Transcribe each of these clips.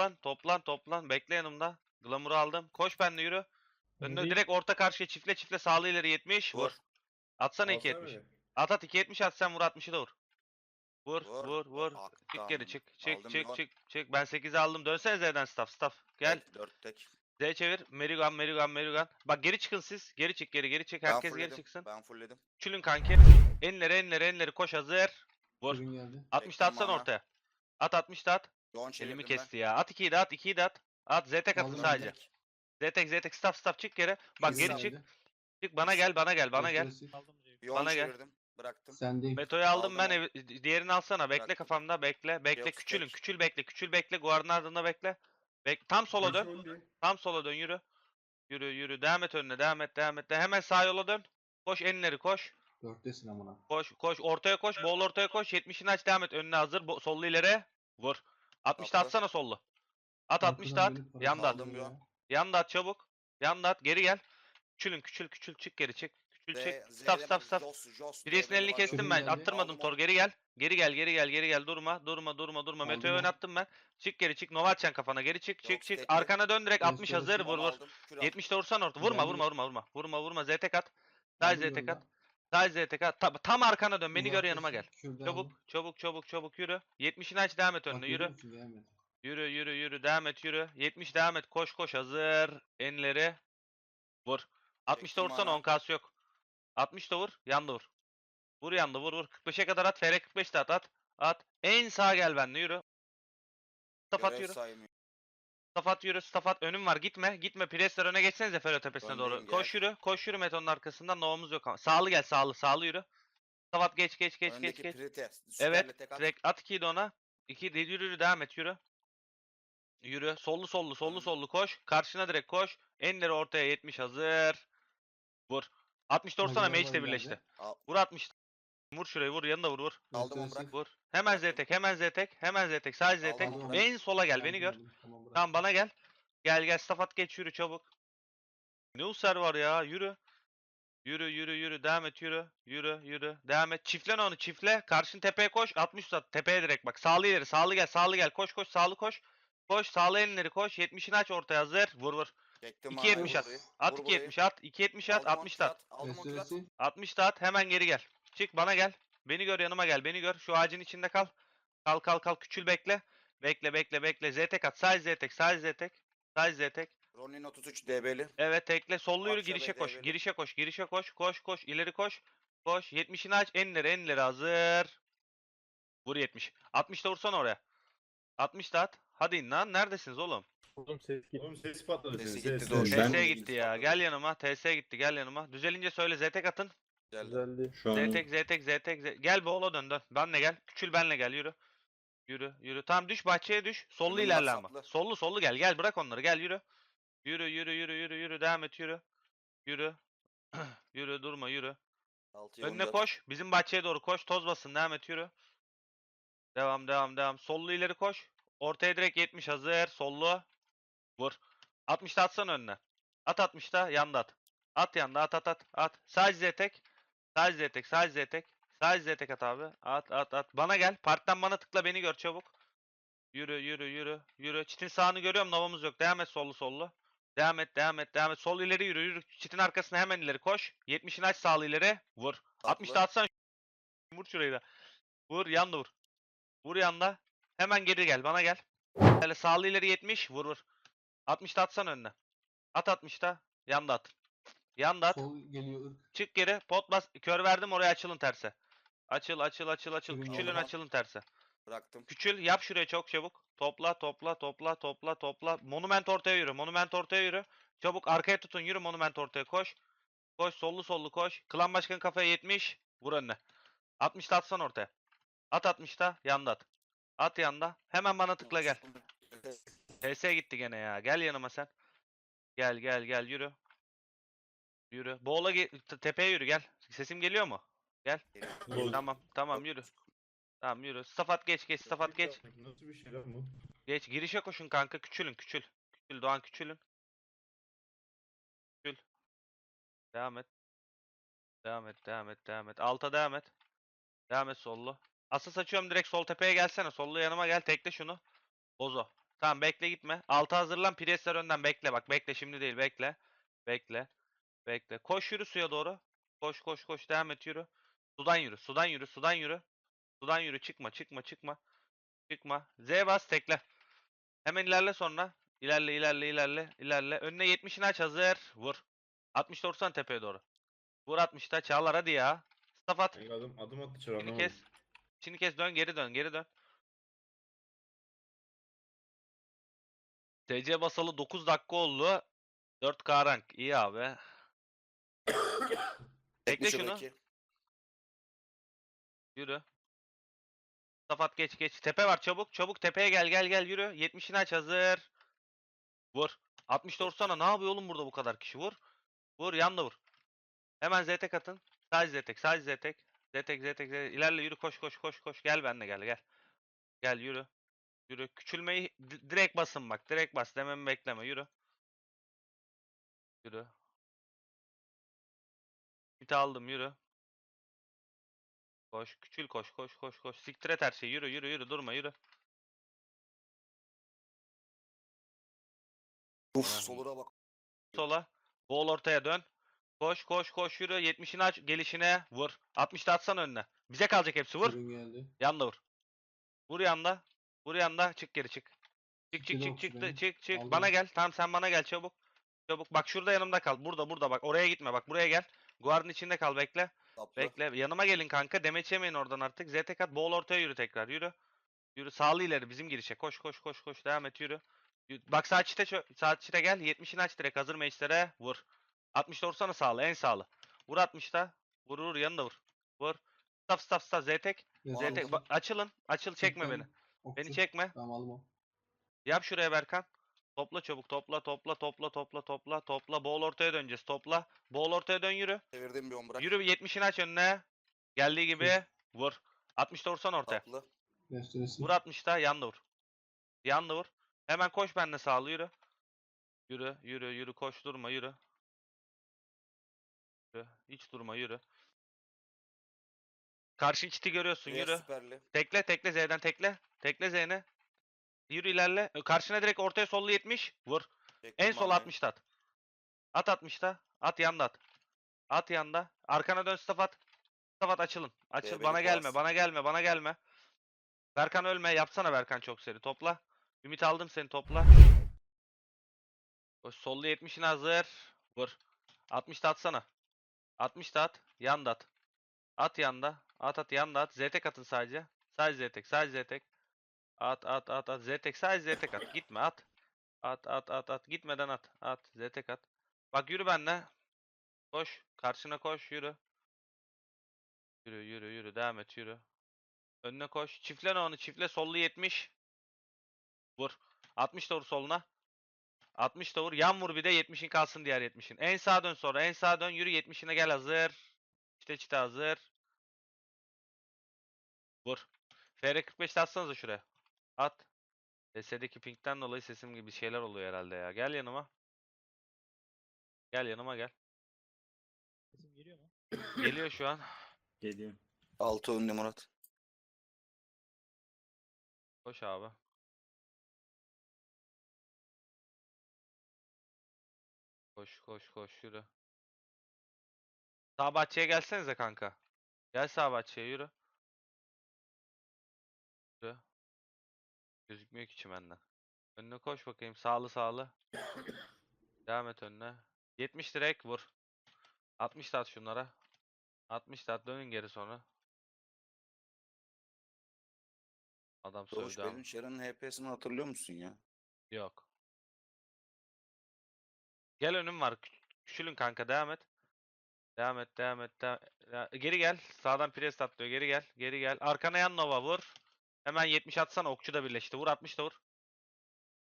toplan. Toplan toplan. Bekle yanımda. Glamour'u aldım. Koş benle yürü. Önüne direkt orta karşıya çiftle çiftle sağlı ileri 70. Vur. Vur. Atsana Alsana 270. beni. At at 270 at sen vur 60'ı da vur. Vur Vur. vur Çık geri çık. Çık Aldım çık bir çık çık. Ben 8'i aldım. Dönsene Z'den staff staff. Gel. Dört tek. Z çevir. Merigan Merigan Merigan. Bak geri çıkın siz. Geri çık geri geri çık. Ben Herkes geri fullledim, çıksın. Ben fullledim. Çülün kanki. Enleri enleri enleri koş hazır. Vur. Ürün geldi. 60 da atsana ortaya. At 60 da at. Çevirdim Elimi ben. kesti ya. At 2'yi de at 2'yi de at. At Z tek atın Aldım sadece. Tek. Z tek Z tek staff staff çık geri. Bak Ürün geri çık. geldi. Çık bana gel bana gel bana gel. Yoğun Bana gel. çevirdim. Bıraktım. Sendeyim. Meto'yu aldım ben. Aldım evi- diğerini alsana. Bekle Bıraktım. kafamda. Bekle. Bekle. Yok, Küçülün. tek. Küçül bekle. Küçül bekle. Guardın ardında bekle. Bek tam sola dön. Tam sola dön yürü. Yürü yürü. Devam et önüne. Devam et. Devam et. de- Hemen sağ yola dön. Koş enleri koş. Dörttesin amına. Koş koş. Ortaya koş. Bol ortaya koş. 70'ini aç. Devam et. Önüne hazır. Bo- sollu ileri. Vur. 60'ta Atla. atsana sollu. At 60'ta at. Yanda at. Aldım ya. Yanda at çabuk. Yanda at. Geri gel. Küçülün küçül küçül çık geri çık. Küçül çık. Stop stop stop. Birisinin elini kestim ben. Attırmadım tor. Geri gel. Geri gel geri gel geri gel. Durma durma durma durma. Aldım Meteo'yu oynattım ben. Çık geri çık. Nova atacaksın kafana. Geri çık çık Yok, çık. Arkana dön direkt Göz 60 görürsün, hazır. Vur vur. 70'te vursan orta. Vurma vurma vurma vurma. Vurma vurma. Z tek at. Sadece Aldım Z tek yolda. at. Sadece Z tek at. Ta- Tam arkana dön. Beni gör Uzaktasın, yanıma gel. şurada Çabuk çabuk çabuk çabuk yürü. 70'ini aç devam et önüne yürü. Yürü yürü yürü devam et yürü. 70 devam et. Koş koş hazır. Enleri. Vur. 60'ta Çektim vursan ana. 10k'sı yok. 60'ta vur. Yanda vur. Vur yanda vur vur. 45'e kadar at. FR 45 de at at. At. En sağa gel benimle yürü. Stafat yürü. Stafat yürü. Stafat önüm var. Gitme. Gitme. Presler öne geçsenize Fero tepesine doğru. Öndeyim, Koş gel. yürü. Koş yürü Meton'un arkasından. Novamız yok ama. Sağlı gel. Sağlı. Sağlı yürü. Stafat geç geç geç geç geç. Evet. Direkt at 2'yi de ona. 2 de yürü yürü devam et yürü. Yürü. Sollu sollu sollu Dön. sollu koş. Karşına direkt koş. Enleri ortaya 70 hazır. Vur. 60'ta vursana Mageler mage de birleşti. Vur 60. Vur şurayı vur yanında vur vur. Aldım onu bırak. Vur. Hemen Z tek hemen Z tek hemen Z tek sadece Z tek. En sola gel beni gör. Tamam. Tamam bana gel. Gel gel Stafat geç yürü çabuk. Ne usar var ya yürü. Yürü yürü yürü devam et yürü. Yürü yürü. Devam et. Çiflen onu çifle. Karşın tepeye koş. 60 uzat. Tepeye direkt bak. Sağlı ileri. Sağlı gel. Sağlı gel. Koş koş. Sağlı koş. Koş. Sağlı elleri koş. 70'ini aç ortaya hazır. Vur vur. 2.70 at. At 2.70 at. 2.70 at. 60 at. Gösterisi. 60 da at. Hemen geri gel. Çık bana gel. Beni gör yanıma gel. Beni gör. Şu ağacın içinde kal. Kal kal kal. Küçül bekle. Bekle bekle bekle. Z tek at. Sadece Z tek. Sadece Z tek. Sadece Z tek. Ronin 33 DB'li. Evet tekle. Sollu yürü. Akşam Girişe koş. evde. Girişe koş. Girişe koş. Koş koş. ileri koş. Koş. 70'ini aç. Enleri enleri hazır. Vur 70. 60 da vursana oraya. 60 da at. Hadi in lan. Neredesiniz oğlum? Oğlum ses gitti. Oğlum ses patladı Sesi gitti, doğru. TS Ben- gitti ya. Gel yanıma. TS gitti. Gel yanıma. Düzelince söyle. Z tek atın. Geldi. Güzeldi. Şu an Z tek Z tek Z tek Z- Gel Boğla dön dön. Benle gel. Küçül benle gel yürü. Yürü yürü. Tamam düş bahçeye düş. Sollu ilerle ama. saplı. Sollu sollu gel. Gel bırak onları. Gel yürü. Yürü yürü yürü yürü yürü. Devam et yürü. Yürü. yürü durma yürü. Altı Önüne yolda. koş. Bizim bahçeye doğru koş. Toz basın. Devam et yürü. Devam devam devam. Sollu ileri koş. Ortaya direkt 70 hazır. Sollu. Vur. 60'ta atsana önüne. At 60'ta yanda at. At yanda at at at. At. Sadece tek. Sadece tek. Sadece tek. Sadece tek at abi. At at at. Bana gel. Partiden bana tıkla beni gör çabuk. Yürü yürü yürü. Yürü. Çitin sağını görüyorum. Novamız yok. Devam et sollu sollu. Devam et devam et devam et. Sol ileri yürü yürü. Çitin arkasına hemen ileri koş. 70'ini aç sağlı ileri. Vur. 60'ta Saplı. atsan vur şurayı da. Vur yanda vur. Vur yanda. Hemen geri gel bana gel. Hele sağlı ileri 70 vur vur. 60'ta atsan önüne. At 60'ta. Yanda at. Yanda at. Sol geliyor ırk. Çık geri. Pot bas. Kör verdim oraya açılın terse. Açıl açıl açıl açıl. Sürün Küçülün yoluna. açılın terse. Bıraktım. Küçül yap şuraya çok çabuk. Topla topla topla topla topla. Monument ortaya yürü. Monument ortaya yürü. Çabuk arkaya tutun yürü monument ortaya koş. Koş sollu sollu koş. Klan başkanı kafaya 70. Vur önüne. 60'ta atsan ortaya. At 60'ta yanda at. At yanda. Hemen bana tıkla gel. TS gitti gene ya. Gel yanıma sen. Gel gel gel yürü. Yürü. Boğla ge- te- tepeye yürü gel. Sesim geliyor mu? Geliyor. Tamam tamam yürü. Tamam yürü. Stafat geç geç stafat geç. Nasıl bir şey lan bu? Geç girişe koşun kanka küçülün küçül. Küçül Doğan küçülün. Küçül. Devam et. Devam et devam et devam et. Alta devam et. Devam et sollu. Asıl açıyorum direkt sol tepeye gelsene. Sollu yanıma gel tekle şunu. Bozo. Tamam bekle gitme. Altı hazırlan. Priestler önden bekle bak. Bekle şimdi değil. Bekle. Bekle. Bekle. Koş yürü suya doğru. Koş koş koş. Devam et yürü. Sudan yürü. Sudan yürü. Sudan yürü. Sudan yürü. Çıkma çıkma çıkma. Çıkma. Z bas tekle. Hemen ilerle sonra. İlerle ilerle ilerle ilerle. Önüne 70'ini aç hazır. Vur. 60 doğrusan tepeye doğru. Vur 60'ta. Çağlar hadi ya. Staff at. Kanka adım, adım attı çar Şimdi anlamadım. kes. Şimdi kes dön geri dön geri dön. TC basalı 9 dakika oldu. 4K rank. İyi abi. Bekle şunu. şuradaki. Yürü. Safat geç geç. Tepe var çabuk. Çabuk tepeye gel gel gel yürü. 70'ini aç hazır. Vur. 60 vursana. Ne yapıyor oğlum burada bu kadar kişi? Vur. Vur yan da vur. Hemen ZT atın. Sadece ZT. Sadece ZT. ZT ZT ZT. İlerle yürü koş koş koş koş. Gel benimle gel gel. Gel yürü. Yürü. Küçülmeyi di- direkt basın bak. Direkt bas. Dememi bekleme. Yürü. Yürü. Bir aldım yürü. Koş, küçül koş, koş, koş, koş. Siktir et her şeyi. Yürü, yürü, yürü. Durma, yürü. Uf solura bak. Sola. Bol ortaya dön. Koş, koş, koş, yürü. 70'ini aç, gelişine vur. 60'ta atsana önüne. Bize kalacak hepsi. Vur. Ürün geldi. Yanda vur. Vur yanda. Vur yanda. Çık geri çık. Çık çık çık çık çık çık. Aldım. Bana gel. Tamam sen bana gel çabuk. Çabuk. Bak şurada yanımda kal. Burada burada bak. Oraya gitme bak. Buraya gel. Guard'ın içinde kal bekle. Tapla. Bekle. Yanıma gelin kanka. Demeç yemeyin oradan artık. ZT kat. Bol ortaya yürü tekrar. Yürü. Yürü. Sağlı ileri bizim girişe. Koş koş koş koş. Devam et yürü. Yürü. Bak sağ çite sağ çite gel. 70'ini aç direkt. Hazır meclislere. Vur. 60'da vursana sağlı. En sağlı. Vur 60'da. Vur vur yanında vur. Vur. Stop stop stop. ZT. Yazalım. ZT. Bak, açılın. Açıl çekme beni. Beni çekme. Tamam aldım o. Yap şuraya Berkan. Topla çabuk. Topla topla topla topla topla topla. Bol ortaya döneceğiz. Topla. Bol ortaya dön yürü. Çevirdim bir on bırak. Yürü bir 70'ini aç önüne. Geldiği gibi vur. 60'ta vursan ortaya. Restoresi. Vur 60'ta yan da vur. Yan da vur. Hemen koş benimle sağlı yürü. Yürü yürü yürü koş durma yürü. Yürü. Hiç durma yürü. Karşı içti görüyorsun Diğer yürü. süperli. Tekle tekle Z'den tekle. Tekle Z'ni. Yürü ilerle. Karşına direkt ortaya sollu 70. Vur. Çektim En sol manayı. 60'ta at. At 60'ta. At yanda at. At yanda. Arkana dön staff at. Staff at açılın. Açıl DB'li bana gelme. bas. Bana gelme. Bana gelme. Berkan ölme. Yapsana Berkan çok seri. Topla. Ümit aldım seni topla. Koş sollu 70'in hazır. Vur. 60'ta atsana. 60'ta at. Yanda at. At yanda. At at yanda at. ZT atın sadece. Sadece ZT. Sadece ZT. At at at at. ZT sadece ZT at. Gitme at. At at at at. Gitmeden at. At. ZT at. Bak yürü benimle. Koş. Karşına koş. Yürü. Yürü yürü yürü. Devam et yürü. Önüne koş. Çiftle onu. Çiftle sollu 70. Vur. 60 da vur soluna. 60 da vur. Yan vur bir de 70'in kalsın diğer 70'in. En sağa dön sonra. En sağa dön. Yürü 70'ine gel hazır. İşte çite hazır. Vur. FR45'te atsanıza şuraya. At. SS'deki pingden dolayı sesim gibi şeyler oluyor herhalde ya. Gel yanıma. Gel yanıma gel. Sesim geliyor mu? Geliyor şu an. Geliyor. Altı önlü Murat. Koş abi. Koş koş koş yürü. Sağ bahçeye gelsenize kanka. Gel sağ bahçeye. Yürü. Gözükmüyor ki çimenden. Önüne koş bakayım. Sağlı sağlı. Devam et önüne. 70 direkt vur. 60 da at şunlara. 60 da at dönün geri sonra. Adam Doğuş sövdü ama. benim Sharon'ın HP'sini hatırlıyor musun ya? Yok. Gel önüm var. Kü- Küçülün kanka devam et. Devam et devam et. devam- Ya, Geri gel. Sağdan pres atlıyor. Geri gel. Geri gel. Arkana yan Nova vur. Hemen 70 atsana. Okçu da birleşti. Vur 60 da vur.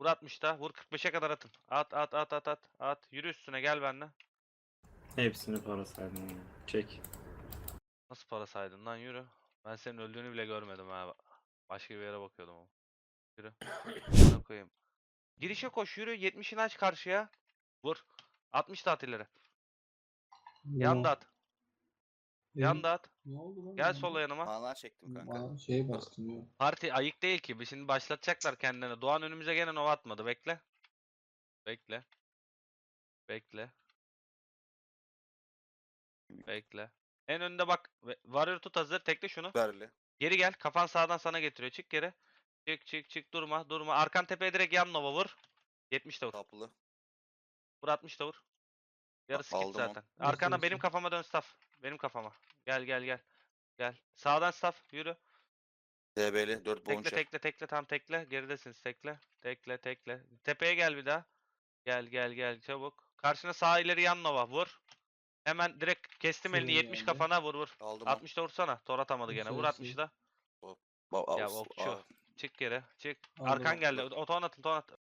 Vur 60 da. Vur 45'e kadar atın. At at at at at. At. Yürü üstüne gel benimle. Hepsini para saydım ya. Çek. Nasıl para saydın lan yürü. Ben senin öldüğünü bile görmedim ha. Başka bir yere bakıyordum ama. Yürü. Buna koyayım. Girişe koş yürü. 70'ini aç karşıya. Vur. 60 da at ileri. Yan da at. Yan dağıt. Ne oldu lan? Gel sola yanıma. Mana çektim kanka. Bana şey bastım ya. Parti ayık değil ki. Biz Şimdi başlatacaklar kendilerine. Doğan önümüze gene nova atmadı. Bekle. Bekle. Bekle. Bekle. En önde bak. Warrior tut hazır. Tekle şunu. Berli. Geri gel. Kafan sağdan sana getiriyor. Çık geri. Çık çık çık durma durma. Arkan tepeye direkt yan nova vur. 70 de vur. Kaplı. Vur 60 da vur. Yarısı git aldım onu. zaten. Arkana Nasıl benim kafama dön staff. Benim kafama. Gel gel gel. Gel. Sağdan staff yürü. DB'li 4 Tekle tekle tekle tam tekle. Geridesiniz tekle. Tekle tekle. Tepeye gel bir daha. Gel gel gel çabuk. Karşına sağ ileri yan nova vur. Hemen direkt kestim elini Senin 70 geldi. kafana vur vur. Aldım onu. 60 da vursana. Tor atamadı gene. Vur Nasıl 60 da. Ba- Ya av- okçu. aa, Çık geri. Çık. Aldım, Arkan geldi. O ton atın ton at.